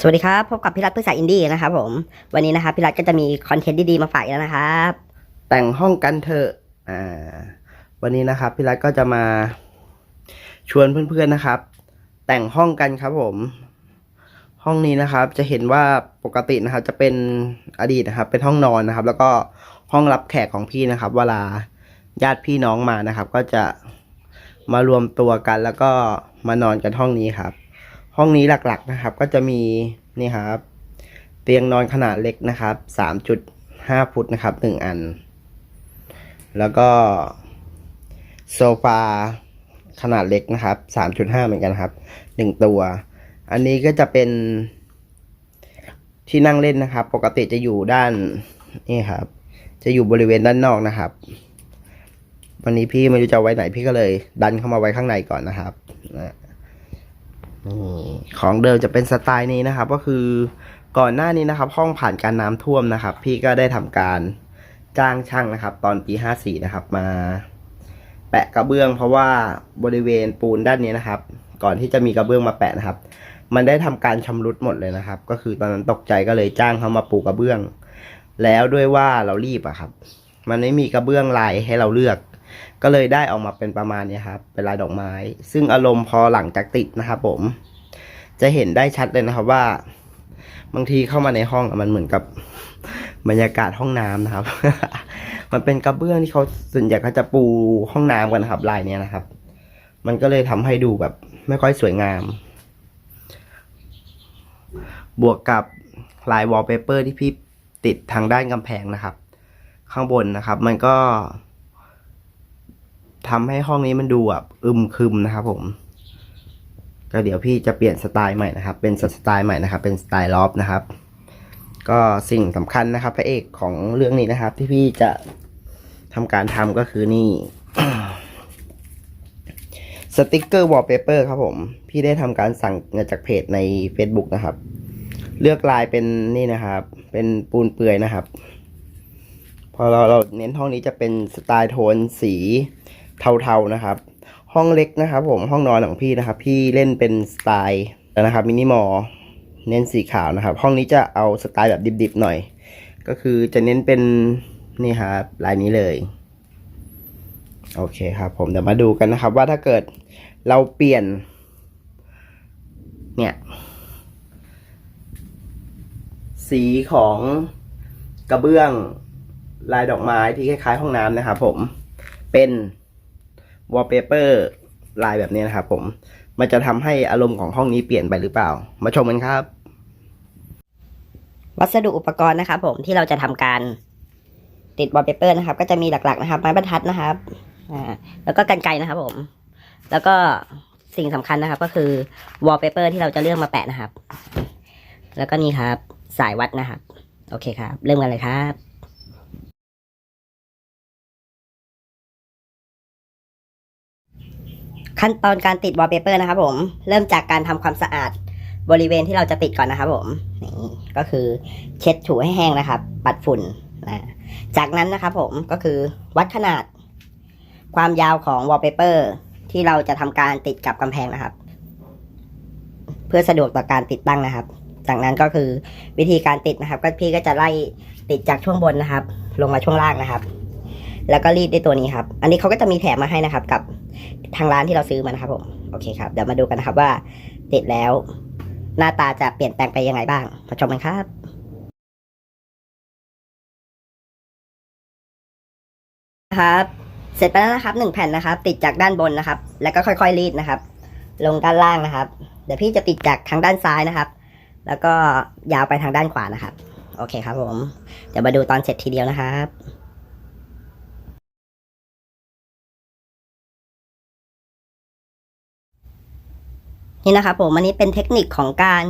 สวัสดีครับ พบกับพี่รัฐพืชสายอินดี้นะครับผม วันนี้นะครับพี่รัฐก็จะมีคอนเทนต์ดีๆมาฝากอีกแล้วนะครับ แต่งห้องกันเถอะอ่าวันนี้นะครับพี่รัฐก็จะมาชวนเพื่อนๆนะครับ แต่งห้องกันครับผม ห้องนี้นะครับ จะเห็นว่าปกตินะครับ จะเป็นอดีตนะครับ เป็นห้องนอนนะครับ แล้วก็ห้องรับแขกของพี่นะครับ เวลาญาติพี่น้องมานะครับ ก็จะมารวมตัวกันแล้วก็มานอนกันห้องนี้ครับ ห้องนี้หลักๆนะครับ ก็จะมีนี่ครับ เตียงนอนขนาดเล็กนะครับสามจุดห้าฟุตนะครับหนึ่งอัน แล้วก็โซฟาขนาดเล็กนะครับสามจุดห้าเหมือนกันครับหนึ่งตัว อันนี้ก็จะเป็นที่นั่งเล่นนะครับ ปกติจะอยู่ด้านนี่ครับ จะอยู่บริเวณด้านนอกนะครับ วันนี้พี่ไม่รู้จะไว้ไหนพี่ก็เลย ดันเข้ามาไว้ข้างในก่อนนะครับนะ นี่ของเดิมจะเป็นสไตล์นี้นะครับ ก็คือก่อนหน้านี้นะครับ ห้องผ่านการน้ำท่วมนะครับ พี่ก็ได้ทำการจ้างช่างนะครับ ตอนปีห้าสี่นะครับมา แปะกระเบื้อง เพราะว่าบริเวณปูนด้านนี้นะครับ ก่อนที่จะมีกระเบื้องมาแปะนะครับ มันได้ทำการชำรุดหมดเลยนะครับ ก็คือตอนนั้นตกใจก็เลยจ้างเขามาปูกระเบื้อง แล้วด้วยว่าเรารีบอะครับ มันไม่มีกระเบื้องลายให้เราเลือก ก็เลยได้ออกมาเป็นประมาณนี้ครับ เป็นลายดอกไม้ ซึ่งอารมณ์พอหลังจากติดนะครับผม จะเห็นได้ชัดเลยนะครับว่า บางทีเข้ามาในห้องมันเหมือนกับบรรยากาศห้องน้ำนะครับ มันเป็นกระเบื้องที่เขาส่วนใหญ่เขาจะปูห้องน้ำกันนะครับ ลายเนี้ยนะครับ มันก็เลยทำให้ดูแบบ ไม่ค่อยสวยงาม บวกกับลายวอลเปเปอร์ที่พี่ติดทางด้านกำแพงนะครับ ข้างบนนะครับ มันก็ ทำให้ห้องนี้มันดูแบบอึมครึมนะครับผมก็เดี๋ยวพี่จะเปลี่ยนสไตล์ใหม่นะครับ เป็นสไตล์ใหม่นะครับ เป็นสไตล์ลอฟนะครับ ก็สิ่งสำคัญนะครับพระเอกของเรื่องนี้นะครับ ที่พี่จะทำการทำก็คือนี่สติกเกอร์วอลเปเปอร์ครับผม พี่ได้ทำการสั่งมาจากเพจใน Facebook นะครับ เลือกลายเป็นนี่นะครับ เป็นปูนเปื่อยนะครับ พอเราเราเน้นห้องนี้จะเป็นสไตล์โทนสี เทาๆนะครับ ห้องเล็กนะครับ ผมห้องนอนของพี่นะครับ พี่เล่นเป็นสไตล์นะครับมินิมอลเน้นสีขาวนะครับ ห้องนี้จะเอาสไตล์แบบดิบๆหน่อย ก็คือจะเน้นเป็นนี่ครับลายนี้เลยโอเคครับ ผมเดี๋ยวมาดูกันนะครับ ว่าถ้าเกิดเราเปลี่ยน เนี่ย สีของกระเบื้องลายดอกไม้ที่คล้ายๆห้องน้ำนะครับผมเป็น วอลเปเปอร์ลายแบบนี้นะครับผม มันจะทำให้อารมณ์ของห้องนี้เปลี่ยนไปหรือเปล่า มาชมกันครับ วัสดุอุปกรณ์นะครับผมที่เราจะทำการติดวอลเปเปอร์นะครับ ก็จะมีหลักๆนะครับ ไม้บรรทัดนะครับอ่าแล้วก็กันไกรนะครับผม แล้วก็สิ่งสำคัญนะครับ ก็คือวอลเปเปอร์ที่เราจะเลือกมาแปะนะครับ แล้วก็นี่ครับ สายวัดนะครับ โอเคครับ เริ่มกันเลยครับ ขั้นตอนการติดวอลเปเปอร์นะครับผมเริ่มจากการทำความสะอาดบริเวณที่เราจะติดก่อนนะครับผมนี่ก็คือเช็ดถูให้แห้งนะครับ ปัดฝุ่นนะจากนั้นนะครับผมก็คือวัดขนาด ความยาวของวอลเปเปอร์ที่เราจะทำการติดกับกำแพงนะครับ เพื่อสะดวกต่อการติดตั้งนะครับ จากนั้นก็คือวิธีการติดนะครับ ก็พี่ก็จะไล่ติดจากช่วงบนนะครับ ลงมาช่วงล่างนะครับ แล้วก็รีดด้วยตัวนี้ครับ อันนี้เขาก็จะมีแถมมาให้นะครับ กับทางร้านที่เราซื้อมานะครับผม โอเคครับ เดี๋ยวมาดูกันนะครับว่าติดแล้ว หน้าตาจะเปลี่ยนแปลงไปยังไงบ้างมาชมกันครับครับ เสร็จไปแล้วนะครับหนึ่งแผ่นนะครับ ติดจากด้านบนนะครับ แล้วก็ค่อยๆรีดนะครับ ลงด้านล่างนะครับ เดี๋ยวพี่จะติดจากทางด้านซ้ายนะครับ แล้วก็ยาวไปทางด้านขวานะครับ โอเคครับผม เดี๋ยวมาดูตอนเสร็จทีเดียวนะครับ นี่นะครับผมอันนี้เป็นเทคนิคของการ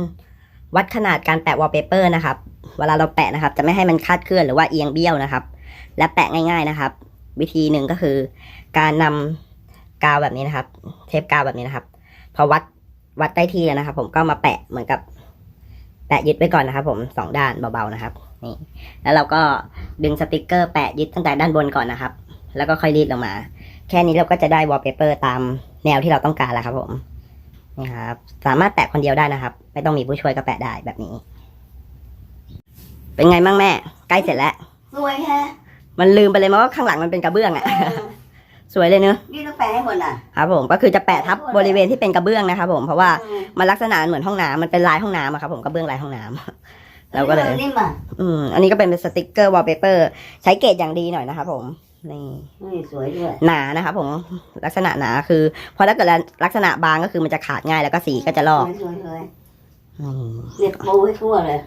วัดขนาดการแปะวอลเปเปอร์นะครับ เวลาเราแปะนะครับ จะไม่ให้มันคาดเคลื่อนหรือว่าเอียงเบี้ยวนะครับ และแปะง่าย ๆนะครับ วิธีหนึ่งก็คือ การนำกาวแบบนี้นะครับ เทปกาวแบบนี้นะครับ พอวัดวัดได้ที่แล้วนะครับ ผมก็มาแปะเหมือนกับ แปะยึดไว้ก่อนนะครับ ผมสองด้านเบาๆนะครับนี่แล้วเราก็ดึงสติกเกอร์แปะยึดตั้งแต่ด้านบนก่อนนะครับ แล้วก็ค่อยรีดลงมา แค่นี้เราก็จะได้วอลเปเปอร์ตามแนวที่เราต้องการแล้วครับผม นี่ครับ สามารถแปะคนเดียวได้นะครับ ไม่ต้องมีผู้ช่วยก็แปะได้แบบนี้ เป็นไงบ้างแม่ ใกล้เสร็จแล้ว สวยแฮะมันลืมไปเลยมั้งว่าข้างหลังมันเป็นกระเบื้องอะเออสวยเลยเนอะนี่ต้องแปะให้หมดอะ ครับผมก็คือจะแปะทับบริเวณที่เป็นกระเบื้องนะครับผมเพราะว่าอืมมันลักษณะเหมือนห้องน้ำมันเป็นลายห้องน้ำอะครับผมกระเบื้องลายห้องน้ำเราก็เลย นิ่มอะอืมอันนี้ก็เป็นสติกเกอร์วอลเปเปอร์ ใช้เกรดอย่างดีหน่อยนะครับผม นี่นี่สวยด้วยหนานะครับผมลักษณะหนาคือพอถ้าเกิดลักษณะบางก็คือมันจะขาดง่ายแล้วก็สีก็จะลอกสวยสวยอืมเนี่ยปูให้ทั่วเลย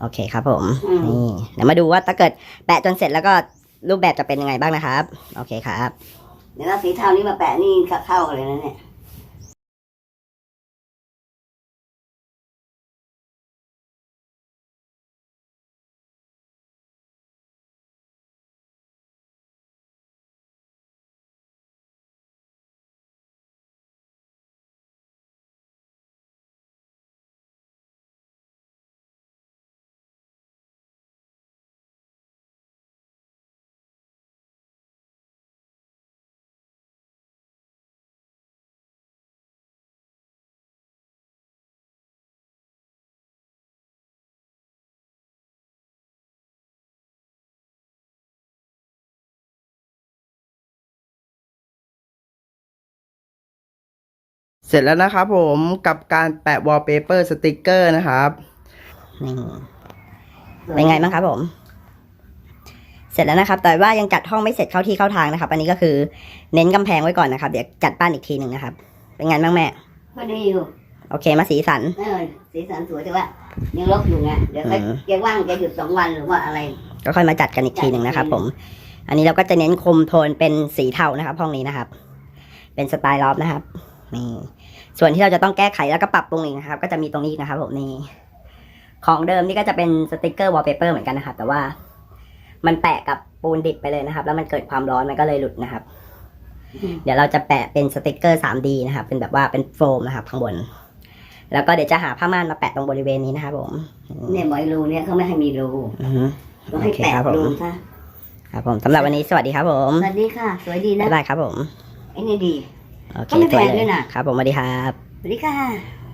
โอเคครับผมอืมนี่เดี๋ยวมาดูว่าถ้าเกิดแปะจนเสร็จแล้วก็รูปแบบจะเป็นยังไงบ้างนะครับ โอเคครับ เดี๋ยวเราสีเทานี้มาแปะนี่เข้ากันเลยนะเนี่ย เสร็จแล้วนะครับผมกับการแปะวอลเปเปอร์สติกเกอร์นะครับนี่เป็นไงบ้างครับผม เสร็จแล้วนะครับ แต่ว่ายังจัดห้องไม่เสร็จเข้าที่เข้าทางนะครับ อันนี้ก็คือเน้นกำแพงไว้ก่อนนะครับ เดี๋ยวจัดบ้านอีกทีหนึ่งนะครับ เป็นไงบ้างแม่ก็ดีอยู่ โอเคมาสีสันเออสีสันสวยแต่ว่ายังลบอยู่ไงเดี๋ยวแกอืมแกว่างแกหยุดสองวันหรือว่าอะไร ก็ค่อยมาจัดกันอีกทีหนึ่งนะครับ ผม อันนี้เราก็จะเน้นคมโทนเป็นสีเทานะครับ ห้องนี้นะครับ เป็นสไตล์ลอฟนะครับ นี่ส่วนที่เราจะต้องแก้ไขแล้วก็ปรับปรุงอีกนะครับ ก็จะมีตรงนี้อีกนะครับผมนี่ของเดิมนี่ก็จะเป็นสติกเกอร์วอลเปเปอร์เหมือนกันนะครับ แต่ว่ามันแปะกับปูนดิบไปเลยนะครับ แล้วมันเกิดความร้อนมันก็เลยหลุดนะครับอืมเดี๋ยวเราจะแปะเป็นสติกเกอร์ 3D นะครับ เป็นแบบว่าเป็นโฟมนะครับ ข้างบน แล้วก็เดี๋ยวจะหาผ้าม่านมาแปะตรงบริเวณนี้นะครับผมเนี่ยบอยรูเนี่ยเขาไม่ให้มีรูอือฮึต้องให้โอเคแปะครับผมรูซะครับผมสำหรับวันนี้สวัสดีครับผม สวัสดีค่ะ สวยดีนะบ๊ายบายครับผมไอ้นี่ดี โอเคก็ไม่แปลกสด้วยนะ ครับผมสวัสดีครับ สวัสดีค่ะ